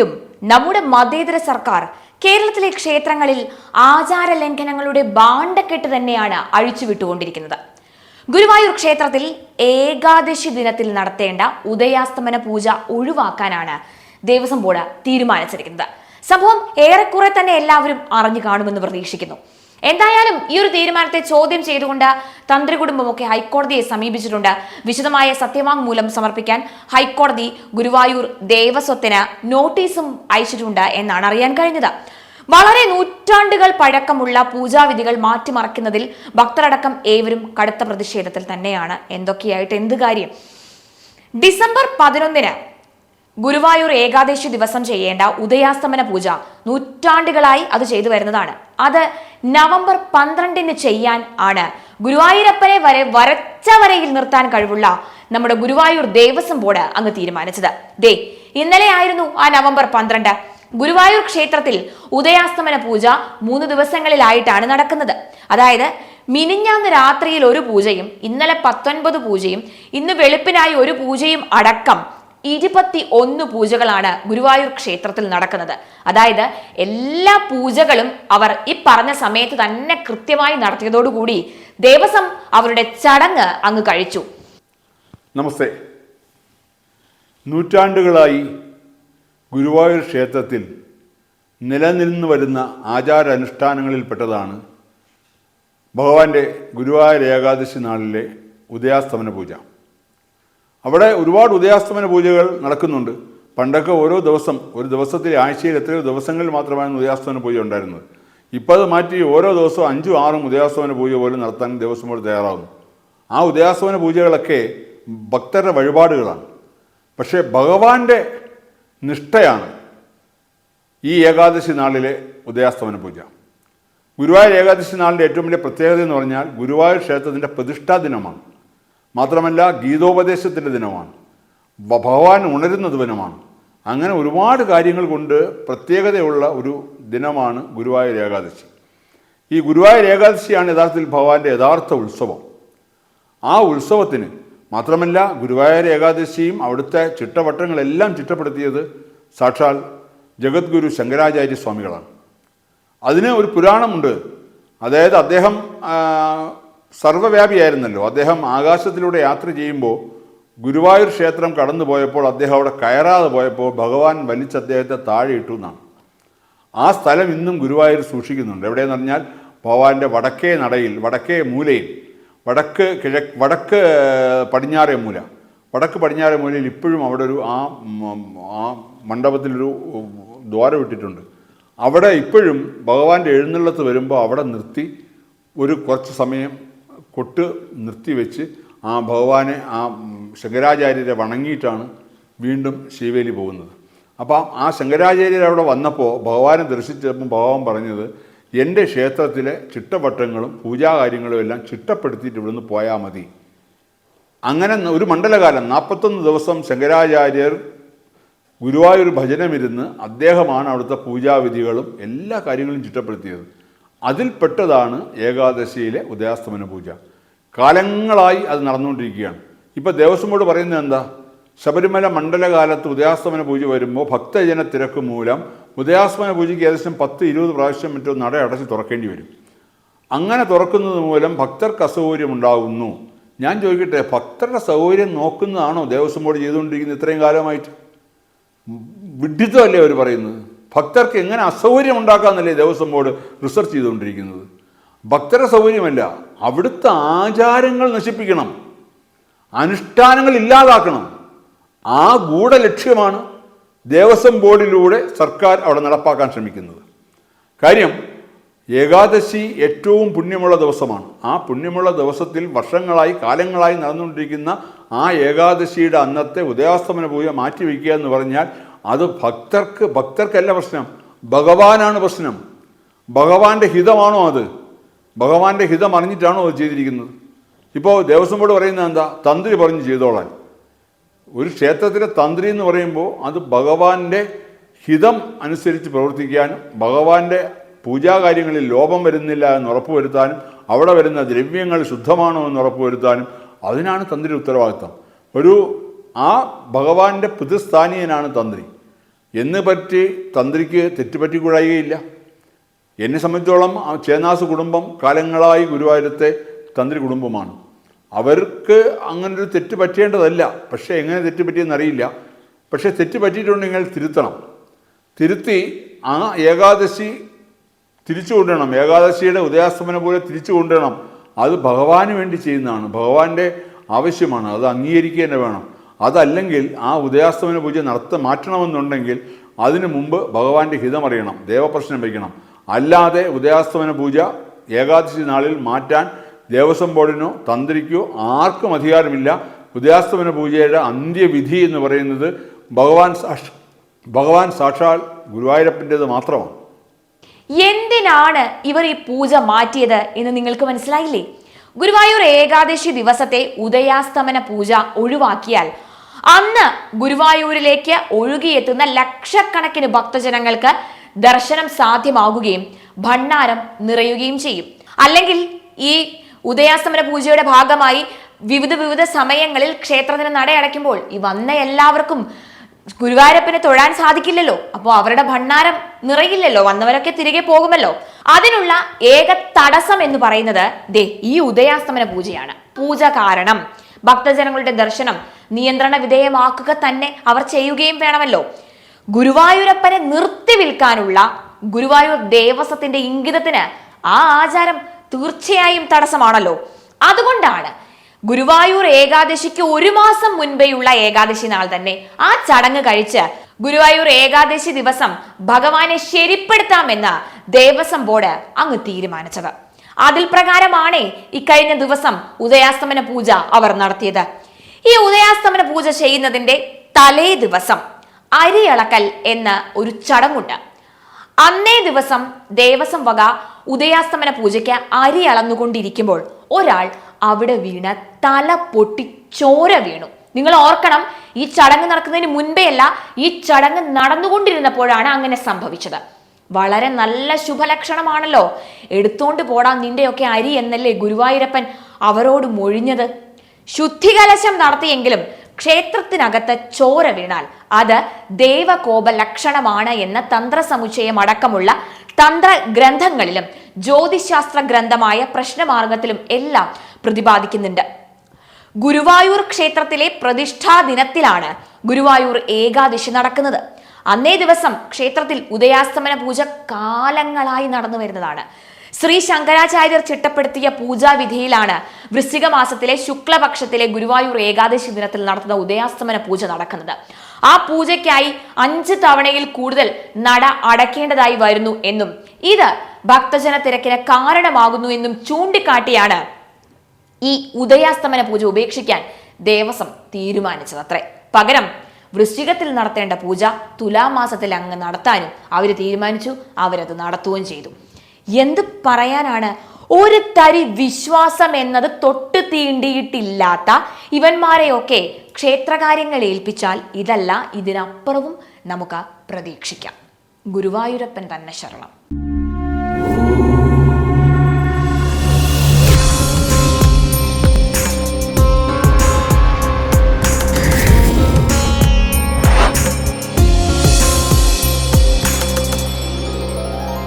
വീണ്ടും നമ്മുടെ മതേതര സർക്കാർ കേരളത്തിലെ ക്ഷേത്രങ്ങളിൽ ആചാര ലംഘനങ്ങളുടെ ബാണ്ടക്കെട്ട് തന്നെയാണ് അഴിച്ചുവിട്ടുകൊണ്ടിരിക്കുന്നത്. ഗുരുവായൂർ ക്ഷേത്രത്തിൽ ഏകാദശി ദിനത്തിൽ നടത്തേണ്ട ഉദയാസ്തമന പൂജ ഒഴിവാക്കാനാണ് ദേവസ്വം ബോർഡ് തീരുമാനിച്ചിരിക്കുന്നത്. സംഭവം ഏറെക്കുറെ തന്നെ എല്ലാവരും അറിഞ്ഞു കാണുമെന്ന് പ്രതീക്ഷിക്കുന്നു. എന്തായാലും ഈ ഒരു തീരുമാനത്തെ ചോദ്യം ചെയ്തുകൊണ്ട് തന്ത്രി കുടുംബമൊക്കെ ഹൈക്കോടതിയെ സമീപിച്ചിട്ടുണ്ട്. വിശദമായ സത്യവാങ്മൂലം സമർപ്പിക്കാൻ ഹൈക്കോടതി ഗുരുവായൂർ ദേവസ്വത്തിന് നോട്ടീസും അയച്ചിട്ടുണ്ട് എന്നാണ് അറിയാൻ കഴിഞ്ഞത്. വളരെ നൂറ്റാണ്ടുകൾ പഴക്കമുള്ള പൂജാവിധികൾ മാറ്റിമറിക്കുന്നതിൽ ഭക്തരടക്കം ഏവരും കടുത്ത പ്രതിഷേധത്തിൽ തന്നെയാണ്. എന്തൊക്കെയായിട്ട് എന്ത് കാര്യം? ഡിസംബർ പതിനൊന്നിന് ഗുരുവായൂർ ഏകാദശി ദിവസം ചെയ്യേണ്ട ഉദയാസ്തമന പൂജ നൂറ്റാണ്ടുകളായി അത് ചെയ്തു വരുന്നതാണ്. അത് നവംബർ പന്ത്രണ്ടിന് ചെയ്യാൻ ആണ്. ഗുരുവായൂരപ്പനെ വരെ വരച്ച വരയിൽ നിർത്താൻ കഴിവുള്ള നമ്മുടെ ഗുരുവായൂർ ദേവസ്വം ബോർഡ് അങ്ങ് തീരുമാനിച്ചത്. ദേ ഇന്നലെ ആയിരുന്നു ആ നവംബർ പന്ത്രണ്ട്. ഗുരുവായൂർ ക്ഷേത്രത്തിൽ ഉദയാസ്തമന പൂജ മൂന്ന് ദിവസങ്ങളിലായിട്ടാണ് നടക്കുന്നത്. അതായത് മിനിഞ്ഞാന്ന് രാത്രിയിൽ ഒരു പൂജയും ഇന്നലെ പത്തൊൻപത് പൂജയും ഇന്ന് വെളുപ്പിനായി ഒരു പൂജയും അടക്കം ഇരുപത്തി ഒന്ന് പൂജകളാണ് ഗുരുവായൂർ ക്ഷേത്രത്തിൽ നടക്കുന്നത്. അതായത് എല്ലാ പൂജകളും അവർ ഈ പറഞ്ഞ സമയത്ത് തന്നെ കൃത്യമായി നടത്തിയതോടുകൂടി ദേവസ്വം അവരുടെ ചടങ്ങ് അങ്ങ് കഴിച്ചു. നമസ്തേ. നൂറ്റാണ്ടുകളായി ഗുരുവായൂർ ക്ഷേത്രത്തിൽ നിലനിന്ന് വരുന്ന ആചാരാനുഷ്ഠാനങ്ങളിൽപ്പെട്ടതാണ് ഭഗവാന്റെ ഗുരുവായൂർ ഏകാദശി നാളിലെ ഉദയാസ്തമന പൂജ. അവിടെ ഒരുപാട് ഉദയാസ്തമന പൂജകൾ നടക്കുന്നുണ്ട്. പണ്ടൊക്കെ ഓരോ ദിവസം ഒരു ദിവസത്തിൽ ആഴ്ചയിൽ എത്രയോ ദിവസങ്ങളിൽ മാത്രമാണ് ഉദയാസ്തമന പൂജ ഉണ്ടായിരുന്നത്. ഇപ്പോൾ അത് മാറ്റി ഓരോ ദിവസവും അഞ്ചും ആറും ഉദയാസ്തമന പൂജ പോലും നടത്താൻ ദേവസ്വം ബോർഡ് തയ്യാറാകുന്നു ആ ഉദയാസ്തമന പൂജകളൊക്കെ ഭക്തരുടെ വഴിപാടുകളാണ്. പക്ഷേ ഭഗവാന്റെ നിഷ്ഠയാണ് ഈ ഏകാദശി നാളിലെ ഉദയാസ്തമന പൂജ. ഗുരുവായൂർ ഏകാദശി നാളിന്റെ ഏറ്റവും വലിയ പ്രത്യേകത എന്ന് പറഞ്ഞാൽ ഗുരുവായൂർ ക്ഷേത്രത്തിന്റെ പ്രതിഷ്ഠാ ദിനമാണ്. മാത്രമല്ല ഗീതോപദേശത്തിന്റെ ദിനമാണ്. ഭഗവാൻ ഉണരുന്ന ദിനമാണ്. അങ്ങനെ ഒരുപാട് കാര്യങ്ങൾ കൊണ്ട് പ്രത്യേകതയുള്ള ഒരു ദിനമാണ് ഗുരുവായൂർ ഏകാദശി. ഈ ഗുരുവായൂർ ഏകാദശിയാണ് യഥാർത്ഥത്തിൽ ഭഗവാന്റെ യഥാർത്ഥ ഉത്സവം. ആ ഉത്സവത്തിന് മാത്രമല്ല ഗുരുവായൂർ ഏകാദശിയും അവിടുത്തെ ചിട്ടവട്ടങ്ങളെല്ലാം ചിട്ടപ്പെടുത്തിയത് സാക്ഷാൽ ജഗദ്ഗുരു ശങ്കരാചാര്യ സ്വാമികളാണ്. അതിന് ഒരു പുരാണമുണ്ട്. അതായത് അദ്ദേഹം സർവവ്യാപിയായിരുന്നല്ലോ. അദ്ദേഹം ആകാശത്തിലൂടെ യാത്ര ചെയ്യുമ്പോൾ ഗുരുവായൂർ ക്ഷേത്രം കടന്നു പോയപ്പോൾ അദ്ദേഹം അവിടെ കയറാതെ പോയപ്പോൾ ഭഗവാൻ വലിച്ച് അദ്ദേഹത്തെ താഴെയിട്ടു എന്നാണ് ആ സ്ഥലം ഇന്നും ഗുരുവായൂർ സൂക്ഷിക്കുന്നുണ്ട്. എവിടെയെന്ന് പറഞ്ഞാൽ ഭഗവാന്റെ വടക്കേ നടയിൽ വടക്കേ മൂലയിൽ വടക്ക് കിഴക്ക് വടക്ക് പടിഞ്ഞാറേ മൂല. വടക്ക് പടിഞ്ഞാറേ മൂലയിൽ ഇപ്പോഴും അവിടെ ഒരു ആ ആ മണ്ഡപത്തിലൊരു ദ്വാരം ഇട്ടിട്ടുണ്ട്. അവിടെ ഇപ്പോഴും ഭഗവാന്റെ എഴുന്നള്ളത്ത് വരുമ്പോൾ അവിടെ നിർത്തി ഒരു കുറച്ച് സമയം കൊട്ട് നിർത്തിവെച്ച് ആ ഭഗവാനെ ആ ശങ്കരാചാര്യരെ വണങ്ങിയിട്ടാണ് വീണ്ടും ശിവേലി പോകുന്നത്. അപ്പം ആ ശങ്കരാചാര്യർ അവിടെ വന്നപ്പോൾ ഭഗവാനെ ദർശിച്ചപ്പം ഭഗവാൻ പറഞ്ഞത് എന്റെ ക്ഷേത്രത്തിലെ ചിട്ടവട്ടങ്ങളും പൂജാകാര്യങ്ങളും എല്ലാം ചിട്ടപ്പെടുത്തിയിട്ട് ഇവിടുന്ന് പോയാൽ മതി. അങ്ങനെ ഒരു മണ്ഡലകാലം നാൽപ്പത്തൊന്ന് ദിവസം ശങ്കരാചാര്യർ ഗുരുവായൂർ ഭജനമിരുന്ന് അദ്ദേഹമാണ് അവിടുത്തെ പൂജാവിധികളും എല്ലാ കാര്യങ്ങളും ചിട്ടപ്പെടുത്തിയത്. അതിൽപ്പെട്ടതാണ് ഏകാദശിയിലെ ഉദയാസ്തമന പൂജ. കാലങ്ങളായി അത് നടന്നുകൊണ്ടിരിക്കുകയാണ്. ഇപ്പോൾ ദേവസ്വം ബോർഡ് പറയുന്നത് എന്താ? ശബരിമല മണ്ഡലകാലത്ത് ഉദയാസ്തമന പൂജ വരുമ്പോൾ ഭക്തജന തിരക്ക് മൂലം ഉദയാസ്തമന പൂജയ്ക്ക് ഏകദേശം പത്ത് ഇരുപത് പ്രാവശ്യം മറ്റോ നട അടച്ച് തുറക്കേണ്ടി വരും. അങ്ങനെ തുറക്കുന്നത് മൂലം ഭക്തർക്ക് അസൗകര്യം ഉണ്ടാകുന്നു ഞാൻ ചോദിക്കട്ടെ ഭക്തരുടെ സൗകര്യം നോക്കുന്നതാണോ ദേവസ്വം ബോർഡ് ചെയ്തുകൊണ്ടിരിക്കുന്നത് ഇത്രയും കാലമായിട്ട്? വിഡിത്തമല്ലേ അവർ പറയുന്നത്? ഭക്തർക്ക് എങ്ങനെ അസൗകര്യം ഉണ്ടാക്കാമെന്നല്ലേ ദേവസ്വം ബോർഡ് റിസർച്ച് ചെയ്തുകൊണ്ടിരിക്കുന്നത്? ഭക്തരുടെ സൗകര്യമല്ല അവിടുത്തെ ആചാരങ്ങൾ നശിപ്പിക്കണം അനുഷ്ഠാനങ്ങൾ ഇല്ലാതാക്കണം. ആ ഗൂഢലക്ഷ്യമാണ് ദേവസ്വം ബോർഡിലൂടെ സർക്കാർ അവിടെ നടപ്പാക്കാൻ ശ്രമിക്കുന്നത്. കാര്യം ഏകാദശി ഏറ്റവും പുണ്യമുള്ള ദിവസമാണ്. ആ പുണ്യമുള്ള ദിവസത്തിൽ വർഷങ്ങളായി കാലങ്ങളായി നടന്നുകൊണ്ടിരിക്കുന്ന ആ ഏകാദശിയുടെ അന്നത്തെ ഉദയാസ്തമന പൂജ മാറ്റിവെക്കുക എന്ന് പറഞ്ഞാൽ അത് ഭക്തർക്ക് ഭക്തർക്കല്ല പ്രശ്നം. ഭഗവാനാണ് പ്രശ്നം. ഭഗവാന്റെ ഹിതമാണോ അത്? ഭഗവാന്റെ ഹിതം അറിഞ്ഞിട്ടാണോ അത് ചെയ്തിരിക്കുന്നത്? ഇപ്പോൾ ദേവസ്വം ബോർഡ് പറയുന്നത് എന്താ? തന്ത്രി പറഞ്ഞ് ചെയ്തോളാൻ. ഒരു ക്ഷേത്രത്തിലെ തന്ത്രി എന്ന് പറയുമ്പോൾ അത് ഭഗവാന്റെ ഹിതം അനുസരിച്ച് പ്രവർത്തിക്കാനും ഭഗവാന്റെ പൂജാകാര്യങ്ങളിൽ ലോപം വരുന്നില്ല എന്ന് ഉറപ്പുവരുത്താനും അവിടെ വരുന്ന ദ്രവ്യങ്ങൾ ശുദ്ധമാണോ എന്ന് ഉറപ്പുവരുത്താനും അതിനാണ് തന്ത്രി ഉത്തരവാദിത്തം ഒരു ആ ഭഗവാന്റെ പിതൃസ്ഥാനീയനാണ് തന്ത്രി. എന്ന് പറ്റി തന്ത്രിക്ക് തെറ്റുപറ്റിക്കൂടായികയില്ല എന്നെ സംബന്ധിച്ചോളം ചേനാസ് കുടുംബം കാലങ്ങളായി ഗുരുവായൂരത്തെ തന്ത്രി കുടുംബമാണ്. അവർക്ക് അങ്ങനൊരു തെറ്റ് പറ്റേണ്ടതല്ല. പക്ഷേ എങ്ങനെ തെറ്റ് പറ്റിയെന്ന് അറിയില്ല. പക്ഷേ തെറ്റ് പറ്റിയിട്ടുണ്ടെങ്കിൽ തിരുത്തണം. തിരുത്തി ആ ഏകാദശി തിരിച്ചു കൊണ്ടുവരണം. ഏകാദശിയുടെ ഉദയാസ്തമനം പോലെ തിരിച്ചു കൊണ്ടുവരണം. അത് ഭഗവാന് വേണ്ടി ചെയ്യുന്നതാണ്. ഭഗവാന്റെ ആവശ്യമാണ്. അത് അംഗീകരിക്കുക തന്നെ വേണം. അതല്ലെങ്കിൽ ആ ഉദയാസ്തമന പൂജ നടത്ത മാറ്റണമെന്നുണ്ടെങ്കിൽ അതിനു മുമ്പ് ഭഗവാന്റെ ഹിതമറിയണം ദേവപ്രശ്നം വയ്ക്കണം അല്ലാതെ ഉദയാസ്തമന പൂജ ഏകാദശി നാളിൽ മാറ്റാൻ ദേവസ്വം ബോർഡിനോ തന്ത്രിക്കോ ആർക്കും അധികാരമില്ല. ഉദയാസ്തമന പൂജയുടെ അന്ത്യവിധി എന്ന് പറയുന്നത് ഭഗവാൻ സാക്ഷ ഭഗവാൻ സാക്ഷാൽ ഗുരുവായൂരപ്പന്റേത് മാത്രമാണ്. എന്തിനാണ് ഇവർ ഈ പൂജ മാറ്റിയത് എന്ന് നിങ്ങൾക്ക് മനസ്സിലായില്ലേ? ഗുരുവായൂർ ഏകാദശി ദിവസത്തെ ഉദയാസ്തമന പൂജ ഒഴിവാക്കിയാൽ അന്ന് ഗുരുവായൂരിലേക്ക് ഒഴുകിയെത്തുന്ന ലക്ഷക്കണക്കിന് ഭക്തജനങ്ങൾക്ക് ദർശനം സാധ്യമാകുകയും ഭണ്ണാരം നിറയുകയും ചെയ്യും. അല്ലെങ്കിൽ ഈ ഉദയാസ്തമന പൂജയുടെ ഭാഗമായി വിവിധ വിവിധ സമയങ്ങളിൽ ക്ഷേത്രത്തിന് നടയടയ്ക്കുമ്പോൾ ഈ വന്ന എല്ലാവർക്കും ഗുരുവായൂരപ്പനെ തൊഴാൻ സാധിക്കില്ലല്ലോ. അപ്പോൾ അവരുടെ ഭണ്ണാരം നിറയില്ലല്ലോ. വന്നവരൊക്കെ തിരികെ പോകുമല്ലോ. അതിനുള്ള ഏക തടസ്സം എന്ന് പറയുന്നത് ദേ ഈ ഉദയാസ്തമന പൂജയാണ്. പൂജ കാരണം. ഭക്തജനങ്ങളുടെ ദർശനം നിയന്ത്രണ വിധേയമാക്കുക തന്നെ അവർ ചെയ്യുകയും വേണമല്ലോ. ഗുരുവായൂരപ്പനെ നിർത്തി വിൽക്കാനുള്ള ഗുരുവായൂർ ദേവസ്വത്തിന്റെ ഇംഗിതത്തിന് ആ ആചാരം തീർച്ചയായും തടസ്സമാണല്ലോ. അതുകൊണ്ടാണ് ഗുരുവായൂർ ഏകാദശിക്ക് ഒരു മാസം മുൻപേയുള്ള ഏകാദശി നാൾ തന്നെ ആ ചടങ്ങ് കഴിച്ച് ഗുരുവായൂർ ഏകാദശി ദിവസം ഭഗവാനെ ശരിപ്പെടുത്താമെന്ന് ദേവസ്വം ബോർഡ് അങ്ങ് തീരുമാനിച്ചത്. അതിൽ പ്രകാരമാണ് ഇക്കഴിഞ്ഞ ദിവസം ഉദയാസ്തമന പൂജ അവർ നടത്തിയത്. ഈ ഉദയാസ്തമന പൂജ ചെയ്യുന്നതിന്റെ തലേ ദിവസം അരിയളക്കൽ എന്ന ഒരു ചടങ്ങുണ്ട്. അന്നേ ദിവസം ദേവസ്വം വക ഉദയാസ്തമന പൂജയ്ക്ക് അരി അളന്നുകൊണ്ടിരിക്കുമ്പോൾ ഒരാൾ അവിടെ വീണ തല പൊട്ടി ചോര വീണു. നിങ്ങൾ ഓർക്കണം ഈ ചടങ്ങ് നടക്കുന്നതിന് മുൻപേ അല്ല ഈ ചടങ്ങ് നടന്നുകൊണ്ടിരുന്നപ്പോഴാണ് അങ്ങനെ സംഭവിച്ചത്. വളരെ നല്ല ശുഭലക്ഷണമാണല്ലോ. എടുത്തോണ്ട് പോടാ നിന്റെയൊക്കെ അരി എന്നല്ലേ ഗുരുവായൂരപ്പൻ അവരോട് മൊഴിഞ്ഞത്. ശുദ്ധികലശം നടത്തിയെങ്കിലും ക്ഷേത്രത്തിനകത്ത് ചോര വീണാൽ അത് ദേവകോപ ലക്ഷണമാണ് എന്ന തന്ത്രസമുച്ചയം അടക്കമുള്ള തന്ത്ര ഗ്രന്ഥങ്ങളിലും ജ്യോതിശാസ്ത്ര ഗ്രന്ഥമായ പ്രശ്നമാർഗത്തിലും എല്ലാം പ്രതിപാദിക്കുന്നുണ്ട്. ഗുരുവായൂർ ക്ഷേത്രത്തിലെ പ്രതിഷ്ഠാ ദിനത്തിലാണ് ഗുരുവായൂർ ഏകാദശി നടക്കുന്നത്. അന്നേ ദിവസം ക്ഷേത്രത്തിൽ ഉദയാസ്തമന പൂജ കാലങ്ങളായി നടന്നു വരുന്നതാണ്. ശ്രീ ശങ്കരാചാര്യർ ചിട്ടപ്പെടുത്തിയ പൂജാവിധിയിലാണ് വൃശ്ചിക മാസത്തിലെ ശുക്ലപക്ഷത്തിലെ ഗുരുവായൂർ ഏകാദശി ദിനത്തിൽ നടത്തുന്ന ഉദയാസ്തമന പൂജ നടക്കുന്നത്. ആ പൂജയ്ക്കായി അഞ്ച് തവണയിൽ കൂടുതൽ നട അടയ്ക്കേണ്ടതായി വരുന്നു എന്നും ഇത് ഭക്തജന തിരക്കിന് കാരണമാകുന്നു എന്നും ചൂണ്ടിക്കാട്ടിയാണ് ഈ ഉദയാസ്തമന പൂജ ഉപേക്ഷിക്കാൻ ദേവസ്വം തീരുമാനിച്ചത് അത്രേ പകരം വൃശ്ചികത്തിൽ നടത്തേണ്ട പൂജ തുലാമാസത്തിൽ അങ്ങ് നടത്താനും അവർ തീരുമാനിച്ചു അവരത് നടത്തുകയും ചെയ്തു. എന്ത് പറയാനാണ്? ഒരു തരി വിശ്വാസം എന്നത് തൊട്ട് തീണ്ടിയിട്ടില്ലാത്ത ഇവന്മാരെയൊക്കെ ക്ഷേത്രകാര്യങ്ങൾ ഏൽപ്പിച്ചാൽ ഇതല്ല ഇതിനപ്പുറവും നമുക്ക് പ്രതീക്ഷിക്കാം. ഗുരുവായൂരപ്പൻ തന്നെ ശരണം.